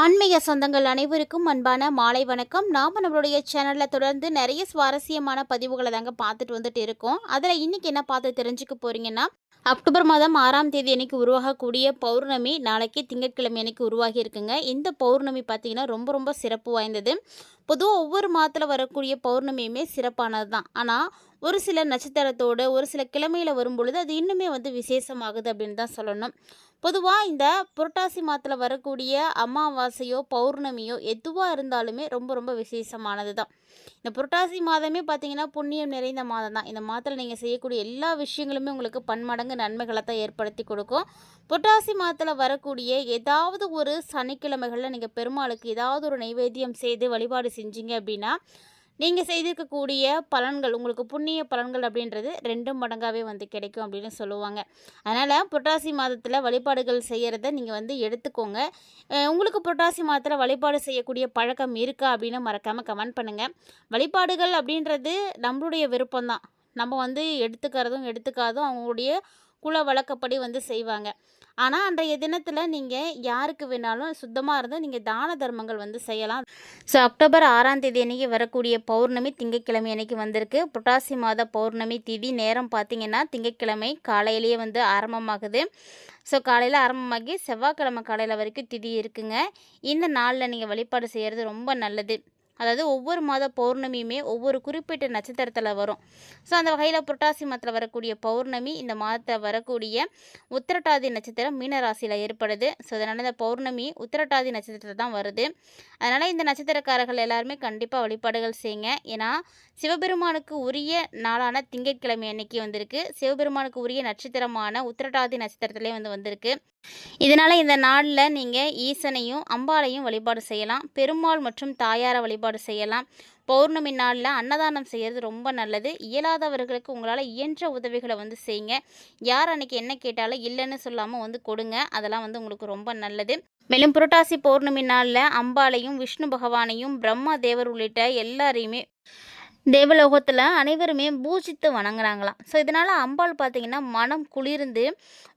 ஆன்மீக சொந்தங்கள் அனைவருக்கும் அன்பான மாலை வணக்கம். நாம் நம்மளுடைய சேனலில் தொடர்ந்து நிறைய சுவாரஸ்யமான பதிவுகளை தாங்க பார்த்துட்டு வந்துட்டு இருக்கோம். அதில் இன்றைக்கி என்ன பார்த்து தெரிஞ்சுக்க போகிறீங்கன்னா அக்டோபர் மாதம் ஆறாம் தேதி அன்னைக்கு உருவாகக்கூடிய பௌர்ணமி நாளைக்கு திங்கட்கிழமை அன்னைக்கு உருவாகி இருக்குங்க. இந்த பௌர்ணமி பார்த்திங்கன்னா ரொம்ப ரொம்ப சிறப்பு வாய்ந்தது. பொதுவாக ஒவ்வொரு மாதத்தில் வரக்கூடிய பௌர்ணமியுமே சிறப்பானது தான். ஆனால் ஒரு சில நட்சத்திரத்தோடு ஒரு சில கிழமையில் வரும் பொழுது அது இன்னுமே வந்து விசேஷமாகுது அப்படின்னு தான் சொல்லணும். பொதுவாக இந்த புரட்டாசி மாதத்தில் வரக்கூடிய அமாவாசையோ பௌர்ணமியோ எதுவாக இருந்தாலுமே ரொம்ப ரொம்ப விசேஷமானது தான். இந்த புரட்டாசி மாதமே பார்த்தீங்கன்னா புண்ணியம் நிறைந்த மாதம் தான். இந்த மாதத்தில் நீங்கள் செய்யக்கூடிய எல்லா விஷயங்களுமே உங்களுக்கு பன்மடங்கு நன்மைகளை தான் ஏற்படுத்தி கொடுக்கும். புரட்டாசி மாதத்தில் வரக்கூடிய ஏதாவது ஒரு சனிக்கிழமைகளில் நீங்கள் பெருமாளுக்கு ஏதாவது ஒரு நைவேத்தியம் செய்து வழிபாடு செஞ்சீங்க அப்படின்னா நீங்கள் செய்திருக்கக்கூடிய பலன்கள் உங்களுக்கு புண்ணிய பலன்கள் அப்படின்றது ரெண்டு மடங்காகவே வந்து கிடைக்கும் அப்படின்னு சொல்லுவாங்க. அதனால் புரட்டாசி மாதத்தில் வழிபாடுகள் செய்கிறத நீங்கள் வந்து எடுத்துக்கோங்க. உங்களுக்கு புரட்டாசி மாதத்தில் வழிபாடு செய்யக்கூடிய பழக்கம் இருக்கா அப்படின்னு மறக்காமல் கமெண்ட் பண்ணுங்கள் வழிபாடுகள் அப்படின்றது நம்மளுடைய விருப்பம்தான். நம்ம வந்து எடுத்துக்கிறதும் எடுத்துக்காதும் அவங்களுடைய குல வழக்கப்படி வந்து செய்வாங்க. ஆனால் அன்றைய தினத்தில் நீங்கள் யாருக்கு வேணாலும் சுத்தமாக இருந்தால் நீங்கள் தான தர்மங்கள் வந்து செய்யலாம். ஸோ அக்டோபர் ஆறாம் தேதி அன்றைக்கி வரக்கூடிய பௌர்ணமி திங்கட்கிழமை அன்னைக்கு வந்திருக்கு. புட்டாசி மாத பௌர்ணமி திதி நேரம் பார்த்தீங்கன்னா திங்கட்கிழமை காலையிலேயே வந்து ஆரம்பமாகுது. ஸோ காலையில் ஆரம்பமாகி செவ்வாய்க்கிழமை காலையில் வரைக்கும் திதி இருக்குங்க. இந்த நாளில் நீங்கள் வழிபாடு செய்கிறது ரொம்ப நல்லது. அதாவது ஒவ்வொரு மாத பௌர்ணமியுமே ஒவ்வொரு குறிப்பிட்ட நட்சத்திரத்தில் வரும். ஸோ அந்த வகையில் புரட்டாசி மாதத்தில் வரக்கூடிய பௌர்ணமி இந்த மாதத்தில் வரக்கூடிய உத்திரட்டாதி நட்சத்திரம் மீனராசியில் ஏற்படுது. ஸோ அதனால் இந்த பௌர்ணமி உத்திரட்டாதி நட்சத்திரத்தில் தான் வருது. அதனால் இந்த நட்சத்திரக்காரர்கள் எல்லாருமே கண்டிப்பாக வழிபாடுகள் செய்யுங்க. ஏன்னா சிவபெருமானுக்கு உரிய நாளான திங்கட்கிழமை அன்னைக்கு வந்திருக்கு. சிவபெருமானுக்கு உரிய நட்சத்திரமான உத்திரட்டாதி நட்சத்திரத்திலே வந்து வந்திருக்கு. இதனால் இந்த நாளில் நீங்கள் ஈசனையும் அம்பாளையும் வழிபாடு செய்யலாம். பெருமாள் மற்றும் தாயாரை வழிபாடு செய்யலாம். பௌர்ணமி நாளில் அன்னதானம் செய்கிறது ரொம்ப நல்லது. இயலாதவர்களுக்கு உங்களால் இயன்ற உதவிகளை வந்து செய்யுங்க. யார் அன்னைக்கு என்ன கேட்டாலும் இல்லைன்னு சொல்லாமல் வந்து கொடுங்க. அதெல்லாம் வந்து உங்களுக்கு ரொம்ப நல்லது. மேலும் புரட்டாசி பௌர்ணமி நாளில் அம்பாளையும் விஷ்ணு பகவானையும் பிரம்மா தேவர் உள்ளிட்ட எல்லாரையுமே தேவலோகத்தில் அனைவருமே பூஜித்து வணங்குறாங்களாம். ஸோ இதனால் அம்பாள் பார்த்திங்கன்னா மனம் குளிர்ந்து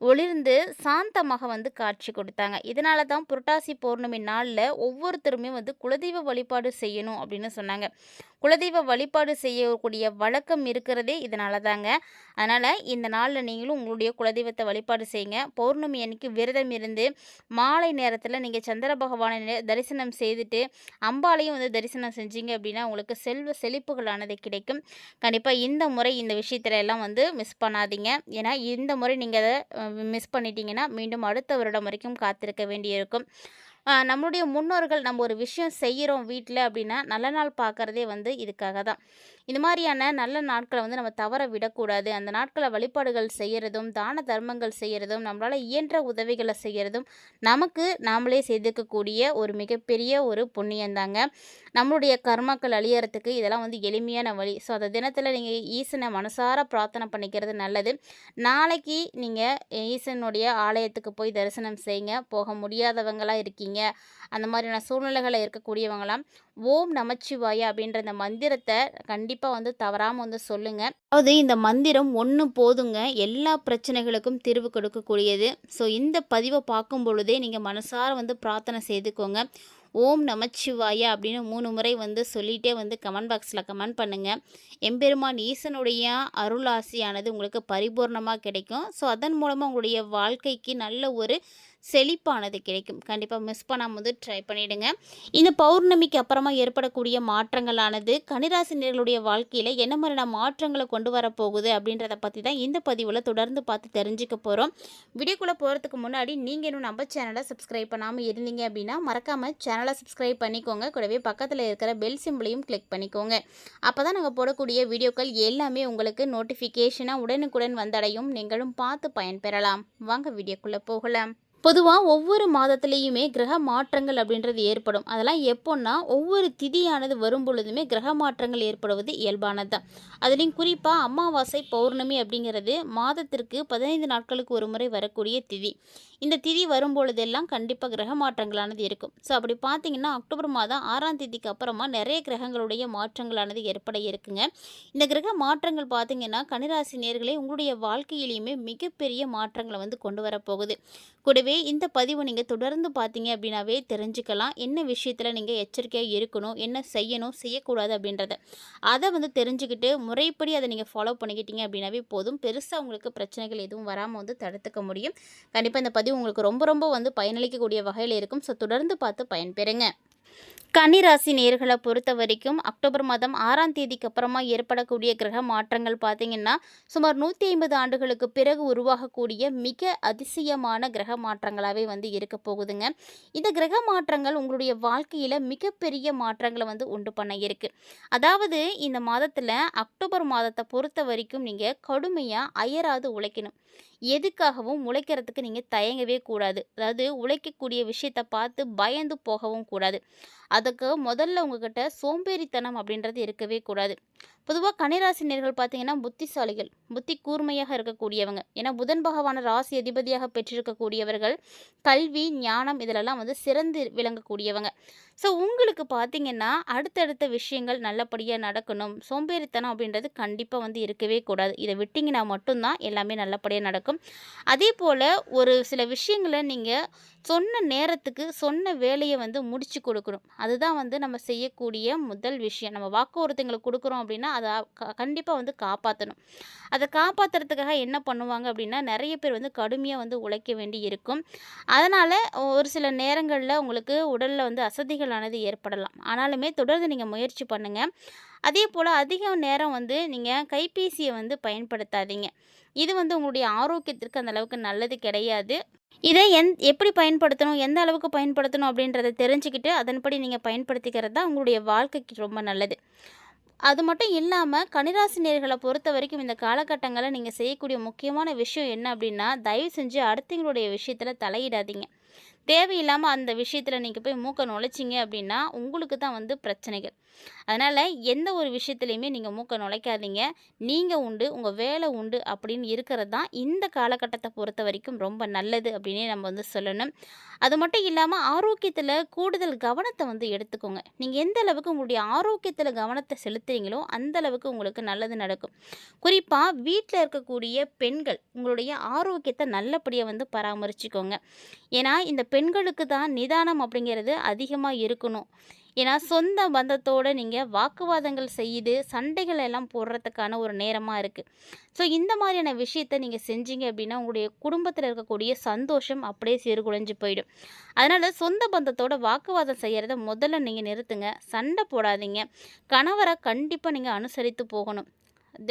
ஒளிர்ந்து சாந்தமாக வந்து காட்சி கொடுத்தாங்க. இதனால தான் புரட்டாசி பௌர்ணமி நாளில் ஒவ்வொருத்தருமே வந்து குலதெய்வ வழிபாடு செய்யணும் அப்படின்னு சொன்னாங்க. குலதெய்வ வழிபாடு செய்யக்கூடிய வழக்கம் இருக்கிறதே இதனால தாங்க. அதனால் இந்த நாளில் நீங்களும் உங்களுடைய குலதெய்வத்தை வழிபாடு செய்யுங்க. பௌர்ணமி அன்னைக்கு விரதம் இருந்து மாலை நேரத்தில் நீங்கள் சந்திர பகவானை தரிசனம் செய்துட்டு அம்பாளையும் வந்து தரிசனம் செஞ்சீங்க அப்படின்னா உங்களுக்கு செல்வ செழிப்புகளானது கிடைக்கும். கண்டிப்பாக இந்த முறை இந்த விஷயத்துல எல்லாம் வந்து மிஸ் பண்ணாதீங்க. ஏன்னா இந்த முறை நீங்கள் அதை மிஸ் பண்ணிட்டீங்கன்னா மீண்டும் அடுத்த வருடம் வரைக்கும் காத்திருக்க வேண்டியிருக்கும். நம்மளுடைய முன்னோர்கள் நம்ம ஒரு விஷயம் செய்கிறோம் வீட்டில் அப்படின்னா நல்ல நாள் பார்க்குறதே வந்து இதுக்காக தான். இது மாதிரியான நல்ல நாட்களை வந்து நம்ம தவற விடக்கூடாது. அந்த நாட்களை வழிபாடுகள் செய்கிறதும் தான தர்மங்கள் செய்கிறதும் நம்மளால் இயன்ற உதவிகளை செய்கிறதும் நமக்கு நாமளே செய்துக்கக்கூடிய ஒரு மிகப்பெரிய ஒரு புண்ணியந்தாங்க. நம்மளுடைய கர்மாக்கள் அழியறதுக்கு இதெல்லாம் வந்து எளிமையான வழி. ஸோ அந்த தினத்தில் நீங்கள் ஈசனை மனசார பிரார்த்தனை பண்ணிக்கிறது நல்லது. நாளைக்கு நீங்கள் ஈசனுடைய ஆலயத்துக்கு போய் தரிசனம் செய்யுங்க போக முடியாதவங்களாக இருக்கீங்க. அந்த மாதிரியான சூழ்நிலைகளில் இருக்கக்கூடியவங்களாம் ஓம் நமச்சிவாய அப்படின்ற இந்த மந்திரத்தை கண்டிப்பாக கண்டிப்பாக வந்து தவறாமல் வந்து சொல்லுங்கள் அதாவது இந்த மந்திரம் ஒன்று போதுங்க. எல்லா பிரச்சனைகளுக்கும் தீர்வு கொடுக்கக்கூடியது. ஸோ இந்த பதிவை பார்க்கும் பொழுதே நீங்கள் மனசார வந்து பிரார்த்தனை செய்துக்கோங்க. ஓம் நமச்சிவாய அப்படின்னு மூணு முறை வந்து சொல்லிகிட்டே வந்து கமெண்ட் பாக்ஸில் கமெண்ட் பண்ணுங்கள் எம்பெருமான் ஈசனுடைய அருளாசியானது உங்களுக்கு பரிபூர்ணமாக கிடைக்கும். ஸோ அதன் மூலமாக உங்களுடைய வாழ்க்கைக்கு நல்ல ஒரு செழிப்பானது கிடைக்கும். கண்டிப்பாக மிஸ் பண்ணாமல் வந்து ட்ரை பண்ணிவிடுங்க இந்த பௌர்ணமிக்கு அப்புறமா ஏற்படக்கூடிய மாற்றங்களானது கனிராசினியர்களுடைய வாழ்க்கையில் என்ன மாதிரியான மாற்றங்களை கொண்டு வரப்போகுது அப்படின்றத பற்றி தான் இந்த பதிவில் தொடர்ந்து பார்த்து தெரிஞ்சுக்க போகிறோம் வீடியோக்குள்ளே போகிறதுக்கு முன்னாடி நீங்கள் இன்னும் நம்ம சேனலை சப்ஸ்கிரைப் பண்ணாமல் இருந்தீங்க அப்படின்னா மறக்காமல் சேனலை சப்ஸ்கிரைப் பண்ணிக்கோங்க. கூடவே பக்கத்தில் இருக்கிற பெல் சிம்பிளையும் கிளிக் பண்ணிக்கோங்க. அப்போ தான் நாங்கள் போடக்கூடிய வீடியோக்கள் எல்லாமே உங்களுக்கு நோட்டிஃபிகேஷனாக உடனுக்குடன் வந்தடையும். நீங்களும் பார்த்து பயன்பெறலாம். வாங்க வீடியோக்குள்ளே போகலாம். பொதுவாக ஒவ்வொரு மாதத்துலேயுமே கிரக மாற்றங்கள் அப்படின்றது ஏற்படும். அதெல்லாம் எப்போன்னா ஒவ்வொரு திதியானது வரும் பொழுதுமே கிரக மாற்றங்கள் ஏற்படுவது இயல்பானது தான் அதுலேயும் குறிப்பாக அமாவாசை பௌர்ணமி அப்படிங்கிறது மாதத்திற்கு பதினைந்து நாட்களுக்கு ஒரு முறை வரக்கூடிய திதி. இந்த திதி வரும்பொழுதெல்லாம் கண்டிப்பாக கிரக மாற்றங்களானது இருக்கும். ஸோ அப்படி பார்த்தீங்கன்னா அக்டோபர் மாதம் ஆறாம் தேதிக்கு அப்புறமா நிறைய கிரகங்களுடைய மாற்றங்களானது ஏற்பட இருக்குங்க. இந்த கிரக மாற்றங்கள் பார்த்தீங்கன்னா கனிராசி நேர்களே உங்களுடைய வாழ்க்கையிலையுமே மிகப்பெரிய மாற்றங்களை வந்து கொண்டு வரப்போகுது கூடவே இந்த பதிவு நீங்கள் தொடர்ந்து பார்த்தீங்க அப்படின்னாவே தெரிஞ்சுக்கலாம். என்ன விஷயத்தில் நீங்கள் எச்சரிக்கையாக இருக்கணும் என்ன செய்யணும் செய்யக்கூடாது அப்படின்றத அதை வந்து தெரிஞ்சுக்கிட்டு முறைப்படி அதை நீங்கள் ஃபாலோ பண்ணிக்கிட்டீங்க அப்படின்னாவே போதும். பெருசாக உங்களுக்கு பிரச்சனைகள் எதுவும் வராமல் வந்து தடுத்துக்க முடியும். கண்டிப்பாக இந்த பதிவு உங்களுக்கு ரொம்ப ரொம்ப வந்து பயனளிக்கக்கூடிய வகையில் இருக்கும். ஸோ தொடர்ந்து பார்த்து பயன்பெறுங்க. கன்னிராசி நேர்களை பொறுத்த வரைக்கும் அக்டோபர் மாதம் ஆறாம் தேதிக்கு அப்புறமா ஏற்படக்கூடிய கிரக மாற்றங்கள் பார்த்தீங்கன்னா சுமார் நூற்றி ஐம்பது ஆண்டுகளுக்கு பிறகு உருவாகக்கூடிய மிக அதிசயமான கிரக மாற்றங்களாகவே வந்து இருக்க போகுதுங்க. இந்த கிரக மாற்றங்கள் உங்களுடைய வாழ்க்கையில் மிகப்பெரிய மாற்றங்களை வந்து உண்டு பண்ண இருக்கு. அதாவது இந்த மாதத்தில் அக்டோபர் மாதத்தை பொறுத்த வரைக்கும் நீங்கள் கடுமையாக அயராது உழைக்கணும். எதுக்காகவும் உழைக்கிறதுக்கு நீங்கள் தயங்கவே கூடாது. அதாவது உழைக்கக்கூடிய விஷயத்தை பார்த்து பயந்து போகவும் கூடாது. அதுக்கு முதல்ல உங்ககிட்ட சோம்பேறித்தனம் அப்படின்றது இருக்கவே கூடாது. பொதுவாக கனிராசினியர்கள் பார்த்தீங்கன்னா புத்திசாலிகள் புத்தி கூர்மையாக இருக்கக்கூடியவங்க. ஏன்னா புதன் பகவான ராசி அதிபதியாக பெற்றிருக்கக்கூடியவர்கள் கல்வி ஞானம் இதிலெல்லாம் வந்து சிறந்து விளங்கக்கூடியவங்க. ஸோ உங்களுக்கு பார்த்தீங்கன்னா அடுத்தடுத்த விஷயங்கள் நல்லபடியாக நடக்கணும். சோம்பேறித்தனம் அப்படின்றது கண்டிப்பாக வந்து இருக்கவே கூடாது. இதை விட்டிங்கன்னா மட்டும்தான் எல்லாமே நல்லபடியாக நடக்கும். அதே போல் ஒரு சில விஷயங்களை நீங்கள் சொன்ன நேரத்துக்கு சொன்ன வேலையை வந்து முடிச்சு கொடுக்கணும். அதுதான் வந்து நம்ம செய்யக்கூடிய முதல் விஷயம். நம்ம வாக்கு ஒருத்தங்களுக்கு கொடுக்குறோம் அப்படின்னா அதை கண்டிப்பாக வந்து காப்பாற்றணும் அதை காப்பாற்றுறதுக்காக என்ன பண்ணுவாங்க அப்படின்னா நிறைய பேர் வந்து கடுமையாக வந்து உழைக்க வேண்டி இருக்கும். அதனால் ஒரு சில நேரங்களில் உங்களுக்கு உடலில் வந்து அசதிகள் ஆனது ஏற்படலாம். ஆனாலுமே தொடர்ந்து நீங்கள் முயற்சி பண்ணுங்கள் அதே போல் அதிக நேரம் வந்து நீங்கள் கைபேசியை வந்து பயன்படுத்தாதீங்க. இது வந்து உங்களுடைய ஆரோக்கியத்திற்கு அந்த அளவுக்கு நல்லது கிடையாது. இதை எந் எப்படி பயன்படுத்தணும் எந்த அளவுக்கு பயன்படுத்தணும் அப்படின்றத தெரிஞ்சுக்கிட்டு அதன்படி நீங்கள் பயன்படுத்திக்கிறது தான் உங்களுடைய வாழ்க்கைக்கு ரொம்ப நல்லது. அது மட்டும் இல்லாமல் கன்னிராசினியர்களை பொறுத்த வரைக்கும் இந்த காலகட்டங்களில் நீங்கள் செய்யக்கூடிய முக்கியமான விஷயம் என்ன அப்படின்னா தயவு செஞ்சு அடுத்தவங்களுடைய விஷயத்தில் தலையிடாதீங்க. தேவையில்லாமல் அந்த விஷயத்தில் நீங்கள் போய் மூக்கை நுழைச்சிங்க அப்படின்னா உங்களுக்கு தான் வந்து பிரச்சனைகள். அதனால் எந்த ஒரு விஷயத்துலையுமே நீங்கள் மூக்கை நுழைக்காதீங்க. நீங்கள் உண்டு உங்கள் வேலை உண்டு அப்படின்னு இருக்கிறது தான் இந்த காலகட்டத்தை பொறுத்த வரைக்கும் ரொம்ப நல்லது அப்படின்னே நம்ம வந்து சொல்லணும். அது மட்டும் இல்லாமல் ஆரோக்கியத்தில் கூடுதல் கவனத்தை வந்து எடுத்துக்கோங்க. நீங்கள் எந்த அளவுக்கு உங்களுடைய ஆரோக்கியத்தில் கவனத்தை செலுத்துறீங்களோ அந்த அளவுக்கு உங்களுக்கு நல்லது நடக்கும். குறிப்பாக வீட்டில் இருக்கக்கூடிய பெண்கள் உங்களுடைய ஆரோக்கியத்தை நல்லபடியாக வந்து பராமரிச்சுக்கோங்க. ஏன்னா இந்த பெண்களுக்கு தான் நிதானம் அப்படிங்கிறது அதிகமாக இருக்கணும். ஏன்னா சொந்த பந்தத்தோடு நீங்கள் வாக்குவாதங்கள் செய்து சண்டைகள் எல்லாம் போடுறதுக்கான ஒரு நேரமாக இருக்குது ஸோ இந்த மாதிரியான விஷயத்தை நீங்கள் செஞ்சீங்க அப்படின்னா உங்களுடைய குடும்பத்தில் இருக்கக்கூடிய சந்தோஷம் அப்படியே சீர்குலைஞ்சு போயிடும். அதனால் சொந்த பந்தத்தோட வாக்குவாதம் செய்கிறத முதல்ல நீங்கள் நிறுத்துங்க. சண்டை போடாதீங்க. கணவரை கண்டிப்பாக நீங்கள் அனுசரித்து போகணும்.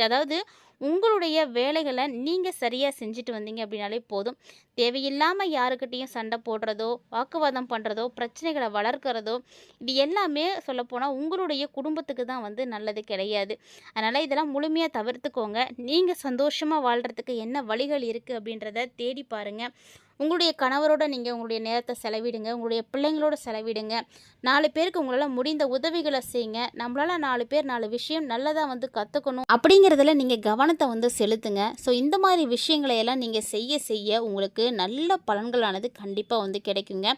அதாவது உங்களுடைய வேலைகளை நீங்கள் சரியாக செஞ்சுட்டு வந்தீங்க அப்படின்னாலே போதும். தேவையில்லாமல் யாருக்கிட்டேயும் சண்டை போடுறதோ வாக்குவாதம் பண்ணுறதோ பிரச்சனைகளை வளர்க்குறதோ இது எல்லாமே சொல்லப்போனால் உங்களுடைய குடும்பத்துக்கு தான் வந்து நல்லது கிடையாது. அதனால் இதெல்லாம் முழுமையாக தவிர்த்துக்கோங்க. நீங்கள் சந்தோஷமாக வாழ்கிறதுக்கு என்ன வழிகள் இருக்குது அப்படின்றத தேடி பாருங்கள் உங்களுடைய கணவரோட நீங்கள் உங்களுடைய நேரத்தை செலவிடுங்க. உங்களுடைய பிள்ளைங்களோட செலவிடுங்க. நாலு பேருக்கு உங்களால் முடிந்த உதவிகளை செய்யுங்க. நம்மளால் நாலு பேர் நாலு விஷயம் நல்லதாக வந்து கற்றுக்கணும் அப்படிங்கிறதுல நீங்கள் கவனம் கவனத்தை வந்து செலுத்துங்க. ஸோ இந்த மாதிரி விஷயங்களை எல்லாம் நீங்கள் செய்ய செய்ய உங்களுக்கு நல்ல பலன்களானது கண்டிப்பாக வந்து கிடைக்குங்க.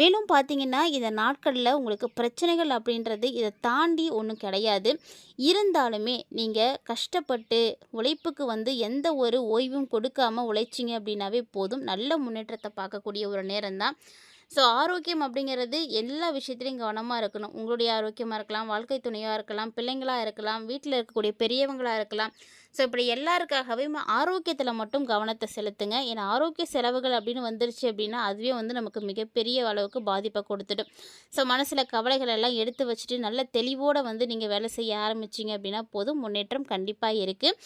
மேலும் பார்த்தீங்கன்னா இந்த நாட்களில் உங்களுக்கு பிரச்சனைகள் அப்படின்றது இதை தாண்டி ஒன்றும் கிடையாது. இருந்தாலுமே நீங்கள் கஷ்டப்பட்டு உழைப்புக்கு வந்து எந்த ஒரு ஓய்வும் கொடுக்காமல் உழைச்சிங்க அப்படின்னாவே போதும். நல்ல முன்னேற்றத்தை பார்க்கக்கூடிய ஒரு நேரம் தான் ஸோ ஆரோக்கியம் அப்படிங்கிறது எல்லா விஷயத்துலையும் கவனமாக இருக்கணும். உங்களுடைய ஆரோக்கியமாக இருக்கலாம் வாழ்க்கை துணையாக இருக்கலாம் பிள்ளைங்களாக இருக்கலாம் வீட்டில் இருக்கக்கூடிய பெரியவங்களாக இருக்கலாம். ஸோ இப்படி எல்லாருக்காகவே ஆரோக்கியத்தில் மட்டும் கவனத்தை செலுத்துங்க. ஏன்னா ஆரோக்கிய செலவுகள் அப்படின்னு வந்துருச்சு அப்படின்னா அதுவே வந்து நமக்கு மிகப்பெரிய அளவுக்கு பாதிப்பை கொடுத்துடும். ஸோ மனசில் கவலைகள் எல்லாம் எடுத்து வச்சுட்டு நல்ல தெளிவோடு வந்து நீங்கள் வேலை செய்ய ஆரம்பிச்சிங்க அப்படின்னா போதும். முன்னேற்றம் கண்டிப்பாக இருக்குது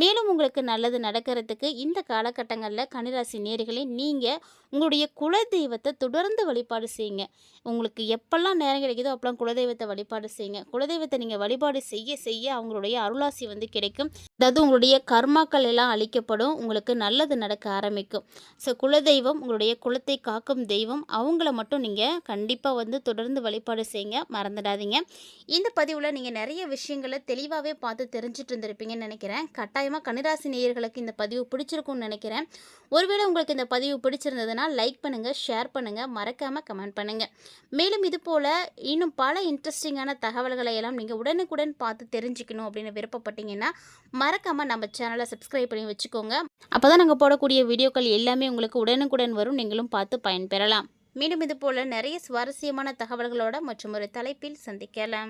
மேலும் உங்களுக்கு நல்லது நடக்கிறதுக்கு இந்த காலகட்டங்களில் கனிராசி நேர்களை நீங்கள் உங்களுடைய குலதெய்வத்தை தொடர்ந்து வழிபாடு செய்யுங்க. உங்களுக்கு எப்பெல்லாம் நேரம் கிடைக்குதோ அப்பெல்லாம் குலதெய்வத்தை வழிபாடு செய்யுங்க. குலதெய்வத்தை நீங்கள் வழிபாடு செய்ய செய்ய அவங்களுடைய அருளாசி வந்து கிடைக்கும். அதாவது அதாவது உங்களுடைய கர்மாக்கள் எல்லாம் அழிக்கப்படும். உங்களுக்கு நல்லது நடக்க ஆரம்பிக்கும். ஸோ குலதெய்வம் உங்களுடைய குலத்தை காக்கும் தெய்வம். அவங்கள மட்டும் நீங்கள் கண்டிப்பாக வந்து தொடர்ந்து வழிபாடு செய்யுங்க. மறந்துடாதீங்க. இந்த பதிவில் நீங்கள் நிறைய விஷயங்களை தெளிவாகவே பார்த்து தெரிஞ்சுட்டு இருந்திருப்பீங்கன்னு நினைக்கிறேன். கட்டாயமாக கன்னிராசி நேயர்களுக்கு இந்த பதிவு பிடிச்சிருக்கும்னு நினைக்கிறேன். ஒருவேளை உங்களுக்கு இந்த பதிவு பிடிச்சிருந்ததுன்னா லைக் பண்ணுங்கள் ஷேர் பண்ணுங்கள் மறக்காமல் கமெண்ட் பண்ணுங்கள் மேலும் இது போல் இன்னும் பல இன்ட்ரெஸ்டிங்கான தகவல்களை எல்லாம் நீங்கள் உடனுக்குடன் பார்த்து தெரிஞ்சுக்கணும் அப்படின்னு விருப்பப்பட்டீங்கன்னா மறக்காமல் நம்ம சேனலை சப்ஸ்கிரைப் பண்ணி வச்சுக்கோங்க. அப்போ தான் நாங்கள் போடக்கூடிய வீடியோக்கள் எல்லாமே உங்களுக்கு உடனுக்குடன் வரும். நீங்களும் பார்த்து பயன்பெறலாம். மீண்டும் இது போல் நிறைய சுவாரஸ்யமான தகவல்களோட மற்றும் ஒரு தலைப்பில் சந்திக்கலாம்.